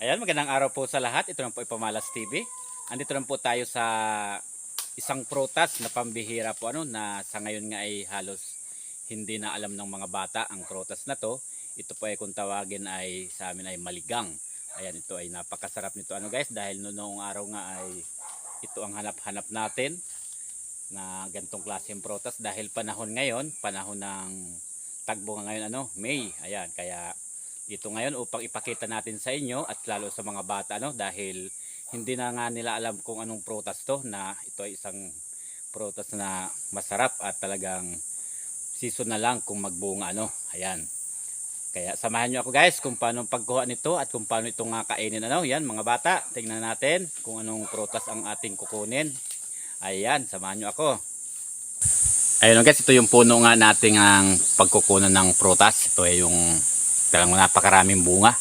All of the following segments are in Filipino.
Ayan, magandang araw po sa lahat. Ito lang po Ipamalas TV. Andito lang po tayo sa isang prutas na pambihira po ano na sa ngayon nga ay halos hindi na alam ng mga bata ang prutas na to. Ito po ay kung tawagin ay sa amin ay maligang. Ayan, ito ay napakasarap nito ano guys dahil no, noong araw nga ay ito ang hanap-hanap natin na gantong klaseng prutas dahil panahon ngayon, panahon ng tagbo nga ngayon ano, May. Ayan, kaya ito ngayon upang ipakita natin sa inyo at lalo sa mga bata no dahil hindi na nga nila alam kung anong prutas to na ito ay isang prutas na masarap at talagang season na lang kung magbunga ano ayan. Kaya samahan nyo ako guys kung paano pagkuha nito at kung paano ito nga kainin ano. Yan mga bata tingnan natin kung anong prutas ang ating kukunin. Ayan samahan nyo ako. Ayun guys ito yung puno nga nating ang pagkukunan ng prutas. Ito ay yung talagang napakaraming bunga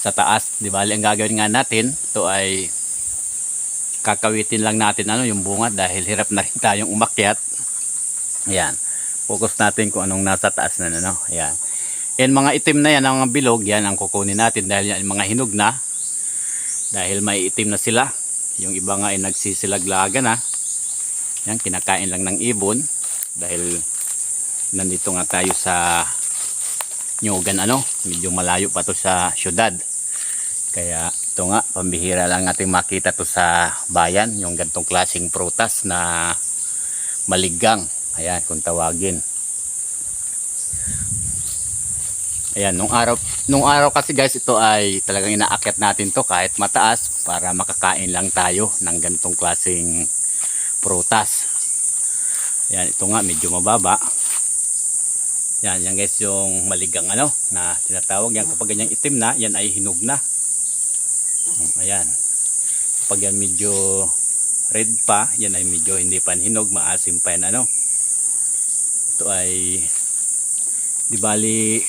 sa taas. Di ba? Ang gagawin nga natin, ito ay kakawitin lang natin ano yung bunga dahil hirap na rin tayong umakyat. Ayan. Focus natin kung anong nasa taas na ano. Ayan. Yan mga itim na yan, ang mga bilog, yan ang kukunin natin dahil yan mga hinog na. Dahil may itim na sila. Yung iba nga ay nagsisilaglaga na. Yan, kinakain lang ng ibon. Dahil nandito nga tayo sa Nyugan ano, medyo malayo pa to sa syudad. Kaya ito nga, pambihira lang natin makita to sa bayan, yung gantong klaseng prutas na maligang. Ayan, kung tawagin. Ayan, nung araw, nung araw kasi guys, ito ay talagang inaakyat natin to kahit mataas para makakain lang tayo ng gantong klaseng prutas. Ayan, ito nga medyo mababa. Yan, yan guys yung maligang ano na tinatawag yan kapag ganyan itim na, yan ay hinog na. Mm, Ayan. Kapag yan medyo red pa, yan ay medyo hindi pa hinog, maasim pa yan ano. Ito ay di bali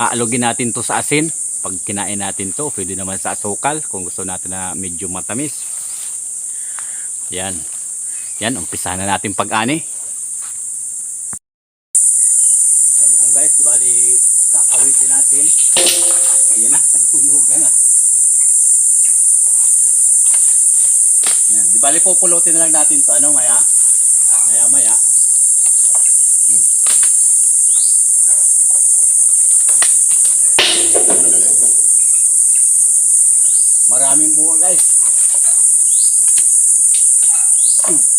aalugin natin to sa asin. Pag kinain natin to, pwede naman sa asukal kung gusto natin na medyo matamis. Yan. Yan, umpisa na natin pag-ani. Ayun ang guys, bali kakawitin natin. Ayan na, nagtulugan na. Ayan, di bali pupulutin na lang natin to ano maya. Maya maya. Hmm. Maraming bunga guys. Dali.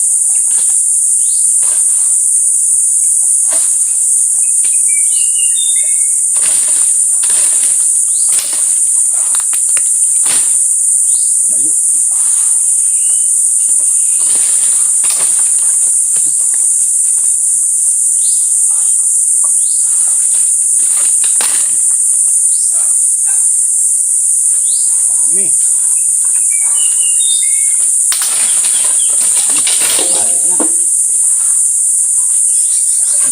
Dami. Balik na.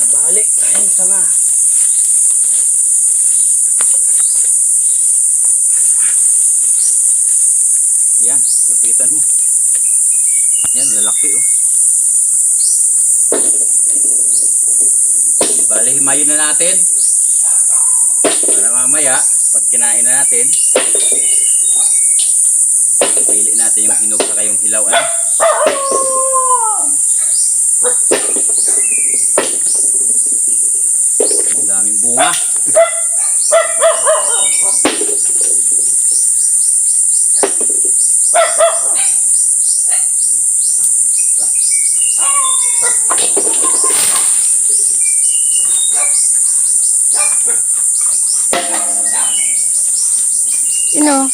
Nabalik. Ayun, sanga. Yan, lapitan mo. Yan, lalaki oh. Bale, himayin na natin. Para mamaya, pag kinain na natin, natin yung hinog sa yung hilaw. Ano? Ang daming bunga. Sino?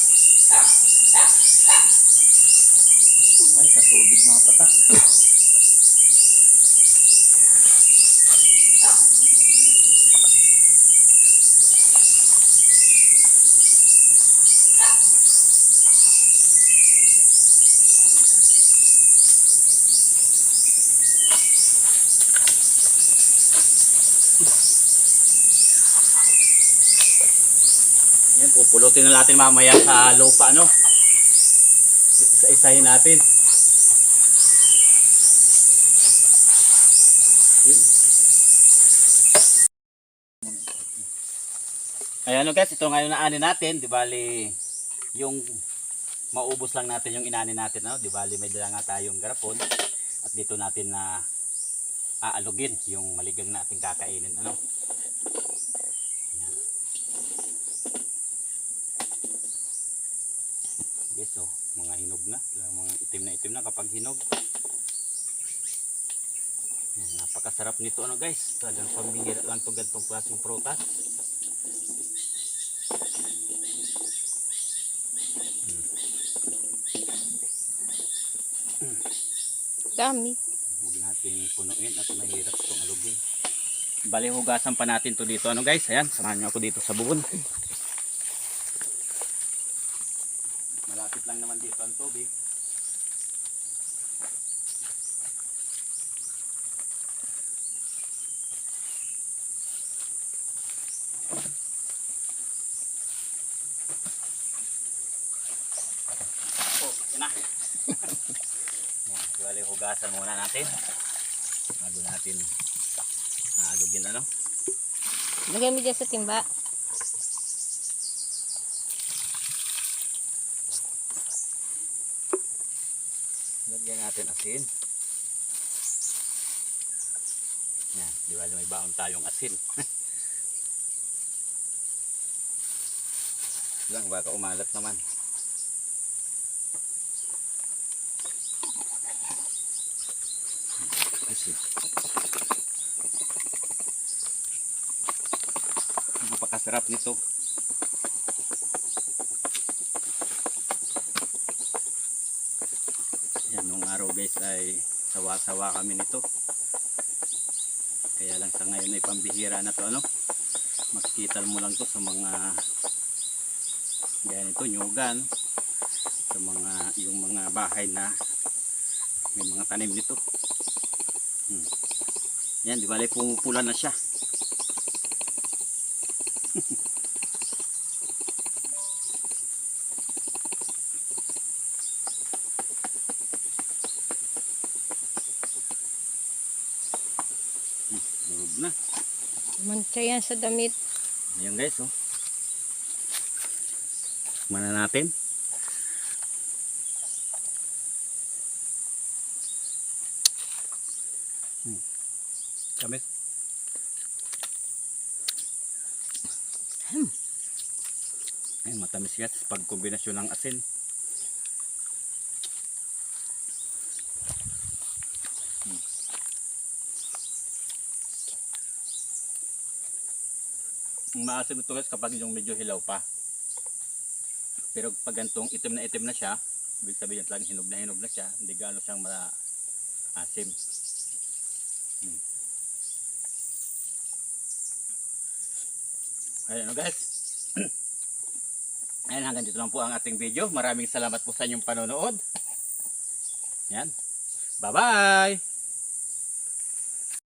Ay, sa patak. Yan, pupulutin na natin mamaya sa lupa, no? Isa-isahin natin. Ayan o guys, ito ngayon na ani natin, di bali yung maubos lang natin yung inani natin, ano? Di bali may dala nga tayong garapon at dito natin na aalugin yung maligang nating kakainin, ano? Ayan. Yes, so, mga hinog na, mga itim na itim na kapag hinog. Yan, napakasarap nito ano guys. Talagang pambihira lang to ganitong klaseng prutas. Dami. Huwag natin punuin at mahirap itong alugin. Bali hugasan pa natin to dito ano guys. Ayan, samahan niyo ako dito sa buon. Malapit lang naman dito ang tubig. Oh, yan na. Bali hugasan muna natin. Bago natin naalugin ano. Lagyan mo dyan sa timba. Lagyan natin asin. Yan, di ba may baon tayong asin. lang baka umalat naman. Asin. Napakasarap nito. Yan, nung araw guys ay sawa-sawa kami nito. Kaya lang sa ngayon ay pambihira na to ano. Makikita mo lang to sa mga yan ito, nyugan. Sa mga, yung mga bahay na may mga tanim nito. Hmm. Yan, di ba pumupula na siya. Na. Mantsa yan sa damit. Ayan guys, oh. Mana natin. Hmm. Kamis. Hmm. Ay, matamis guys. Pag kombinasyon ng asin. Ang maasim ito guys kapag yung medyo hilaw pa. Pero pag gantong itim na itim na siya, ibig sabihin lang hinog na hinog na siya, hindi gaano siyang maasim. Hmm. Ayan o guys. Ayan hanggang dito lang po ang ating video. Maraming salamat po sa inyong panonood. Yan. Bye-bye!